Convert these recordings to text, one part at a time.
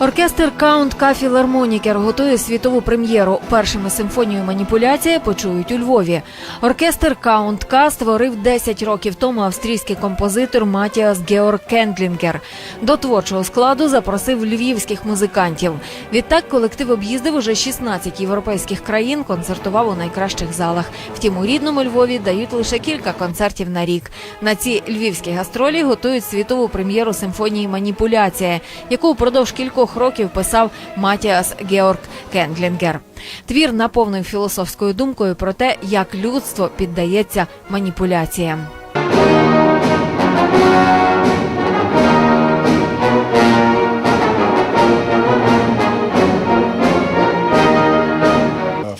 Оркестр Каунт Ка Філармонікер готує світову прем'єру. Першими симфонію маніпуляція почують у Львові. Оркестр Каунт Ка створив 10 років тому австрійський композитор Матіас Георг Кендлінгер. До творчого складу запросив львівських музикантів. Відтак колектив об'їздив уже 16 європейських країн, концертував у найкращих залах. Втім, у рідному Львові дають лише кілька концертів на рік. На ці львівські гастролі готують світову прем'єру симфонії Маніпуляція, яку впродовж кількох років писав Матіас Георг Кендлінгер. Твір наповнив філософською думкою про те, як людство піддається маніпуляціям.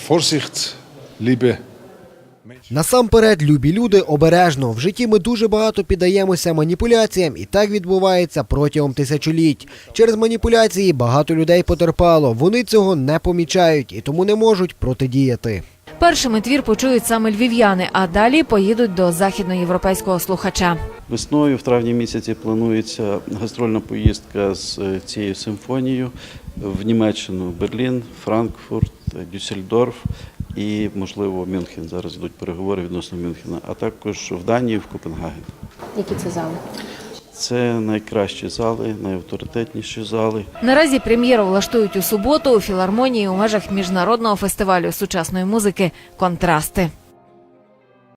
Vorsicht, liebe Насамперед, любі люди, обережно. В житті ми дуже багато піддаємося маніпуляціям, і так відбувається протягом тисячоліть. Через маніпуляції багато людей потерпало. Вони цього не помічають і тому не можуть протидіяти. Першими твір почують саме львів'яни, а далі поїдуть до західноєвропейського слухача. Весною, в травні місяці, планується гастрольна поїздка з е, цією симфонією в Німеччину, Берлін, Франкфурт, Дюссельдорф і, можливо, Мюнхен. Зараз йдуть переговори відносно Мюнхена, а також в Данії, в Копенгаген. Які це зали? Це найкращі зали, найавторитетніші зали. Наразі прем'єру влаштують у суботу у філармонії у межах міжнародного фестивалю сучасної музики Контрасти.